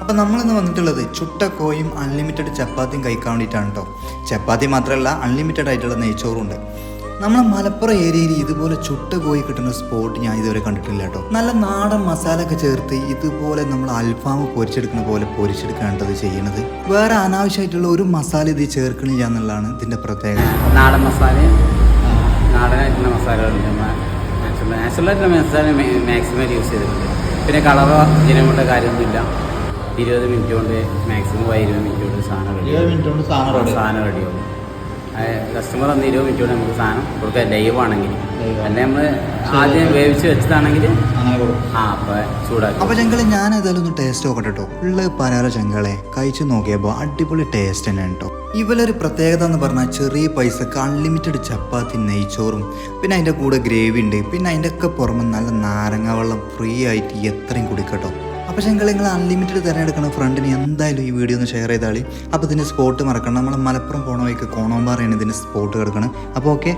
അപ്പോൾ നമ്മളിന്ന് വന്നിട്ടുള്ളത് ചുട്ട കോയും അൺലിമിറ്റഡ് ചപ്പാത്തിയും കഴിക്കാൻ വേണ്ടിയിട്ടാണ് കേട്ടോ ചപ്പാത്തി മാത്രമല്ല അൺലിമിറ്റഡ് ആയിട്ടുള്ള നെയ്ച്ചോറും ഉണ്ട് നമ്മളെ മലപ്പുറം ഏരിയയിൽ ഇതുപോലെ ചുട്ട കോഴി കിട്ടുന്ന സ്പോട്ട് ഞാൻ ഇതുവരെ കണ്ടിട്ടില്ല കേട്ടോ നല്ല നാടൻ മസാല ഒക്കെ ചേർത്ത് ഇതുപോലെ നമ്മൾ അൽഫാം പൊരിച്ചെടുക്കുന്ന പോലെ പൊരിച്ചെടുക്കാണ് ചെയ്യുന്നത് ചെയ്യണത്. വേറെ അനാവശ്യമായിട്ടുള്ള ഒരു മസാല ഇത് ചേർക്കണില്ല എന്നുള്ളതാണ് ഇതിന്റെ പ്രത്യേകത. നാടൻ മസാല നാടനായിട്ടുള്ള മസാലകളുണ്ട് നാച്ചുറലായിട്ടുള്ള മസാല മാക്സിമം യൂസ് ചെയ്തിട്ടുണ്ട്. പിന്നെ കളറോ ഇതിനുകൊണ്ട് കാര്യമൊന്നുമില്ല. ഇരുപത് മിനിറ്റ് കൊണ്ട് മാക്സിമം ഇരുപത് മിനിറ്റ് കൊണ്ട് സാധനം റെഡി ഇരുപത് മിനിറ്റ് കൊണ്ട് സാധനം സാധനം റെഡിയാവും കസ്റ്റമർ വന്ന് ഇരുപത് മിനിറ്റ് കൊണ്ട് നമുക്ക് സാധനം കൊടുക്കാം ലൈവ് ആണെങ്കിൽ. അല്ലെ നമ്മൾ ആദ്യം വേവിച്ച് വെച്ചതാണെങ്കിൽ ആ അപ്പോൾ ചൂടാക്കി. അപ്പൊ ചെങ്കളെ ഞാൻ ഏതായാലും ഒന്ന് ടേസ്റ്റ് നോക്കട്ടെ കേട്ടോ ഉള്ള പനാര ചെങ്കളെ കഴിച്ചു നോക്കിയപ്പോൾ അടിപൊളി ടേസ്റ്റ് തന്നെയാണ് കേട്ടോ ഇവലൊരു പ്രത്യേകത എന്ന് പറഞ്ഞാൽ ചെറിയ പൈസക്ക് അൺലിമിറ്റഡ് ചപ്പാത്തി നെയ്ച്ചോറും പിന്നെ അതിന്റെ കൂടെ ഗ്രേവി ഉണ്ട്. പിന്നെ അതിന്റെ ഒക്കെ പുറമെ നല്ല നാരങ്ങ വെള്ളം ഫ്രീ ആയിട്ട് എത്രയും കുടിക്കട്ടോ അപ്പോൾ ചെങ്കളെ നിങ്ങൾ അൺലിമിറ്റഡ് തിരഞ്ഞെടുക്കുന്ന ഫ്രണ്ടിന് എന്തായാലും ഈ വീഡിയോ ഒന്ന് ഷെയർ ചെയ്താളി. അപ്പോൾ ഇതിന്റെ സ്പോട്ട് മറക്കണം. നമ്മൾ മലപ്പുറം പോണ കോണോമ്പാറയാണ് ഇതിന്റെ സ്പോട്ട് കിടക്കണം. അപ്പോൾ ഓക്കെ